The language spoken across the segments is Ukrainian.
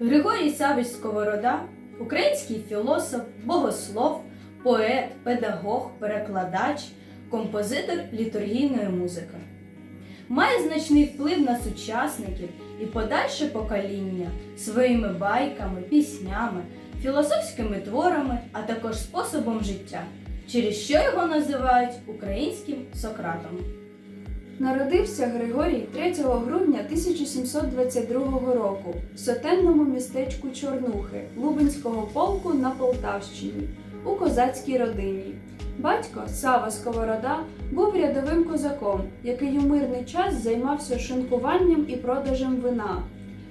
Григорій Савич Сковорода український філософ, богослов, поет, педагог, перекладач, композитор літургійної музики. Має значний вплив на сучасників і подальше покоління своїми байками, піснями, філософськими творами, а також способом життя, через що його називають українським Сократом. Народився Григорій 3 грудня 1722 року в сотенному містечку Чорнухи Лубенського полку на Полтавщині у козацькій родині. Батько Сава Сковорода був рядовим козаком, який у мирний час займався шинкуванням і продажем вина.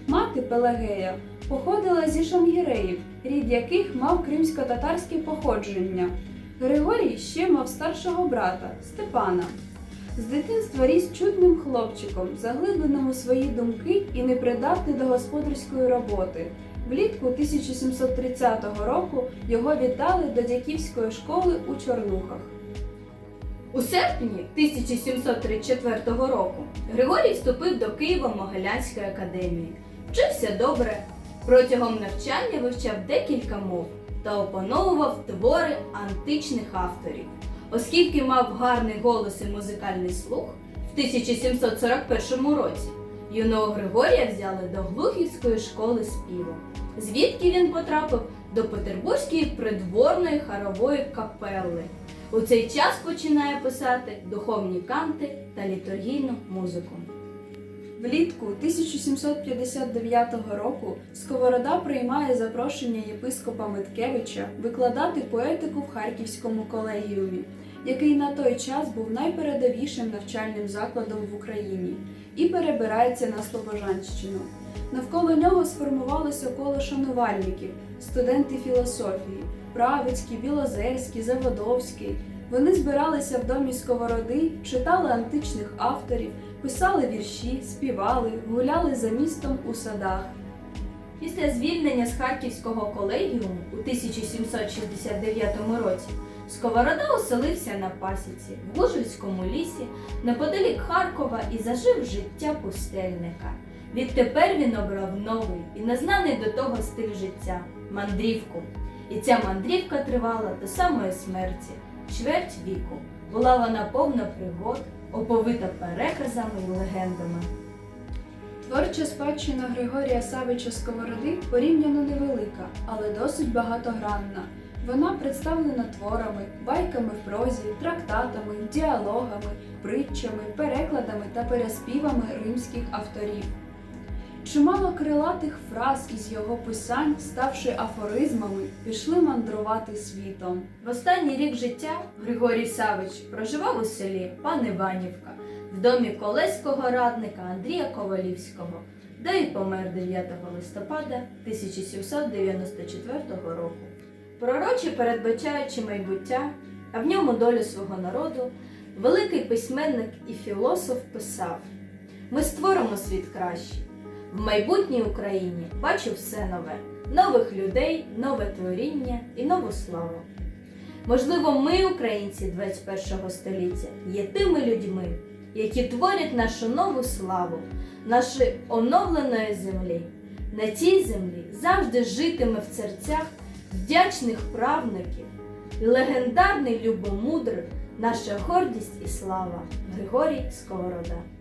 Мати Пелагея походила зі шангіреїв, рід яких мав кримсько-татарське походження. Григорій ще мав старшого брата Степана. З дитинства ріс чудним хлопчиком, заглибленим у свої думки і непридатний до господарської роботи. Влітку 1730 року його віддали до дяківської школи у Чорнухах. У серпні 1734 року Григорій вступив до Києво-Могилянської академії. Вчився добре. Протягом навчання вивчав декілька мов та опановував твори античних авторів. Оскільки мав гарний голос і музикальний слух, в 1741 році юного Григорія взяли до Глухівської школи співу, звідки він потрапив до Петербурзької придворної хорової капели. У цей час починає писати духовні канти та літургійну музику. Влітку 1759 року Сковорода приймає запрошення єпископа Миткевича викладати поетику в Харківському колегіумі, який на той час був найпередовішим навчальним закладом в Україні, і перебирається на Слобожанщину. Навколо нього сформувалося коло шанувальників, студенти філософії, Правицький, Білозерський, Заводовський. Вони збиралися в домі Сковороди, читали античних авторів, писали вірші, співали, гуляли за містом у садах. Після звільнення з Харківського колегіуму у 1769 році Сковорода оселився на пасіці в Лужицькому лісі неподалік Харкова і зажив життя пустельника. Відтепер він обрав новий і незнаний до того стиль життя мандрівку. І ця мандрівка тривала до самої смерті, чверть віку. Була вона повна пригод, оповита переказами і легендами. Творча спадщина Григорія Савича Сковороди порівняно невелика, але досить багатогранна. Вона представлена творами, байками в прозі, трактатами, діалогами, притчами, перекладами та переспівами римських авторів. Чимало крилатих фраз із його писань, ставши афоризмами, пішли мандрувати світом. В останній рік життя Григорій Савич проживав у селі Пан Іванівка в домі колеського радника Андрія Ковалівського, де й помер 9 листопада 1794 року. Пророче передбачаючи майбуття, а в ньому долю свого народу, великий письменник і філософ писав: Ми створимо світ кращий. В майбутній Україні бачу все нове, нових людей, нове творіння і нову славу. Можливо, ми, українці 21 століття, є тими людьми, які творять нашу нову славу, нашої оновленої землі. На цій землі завжди житиме в серцях вдячних правників, легендарний любомудр, наша гордість і слава Григорій Сковорода.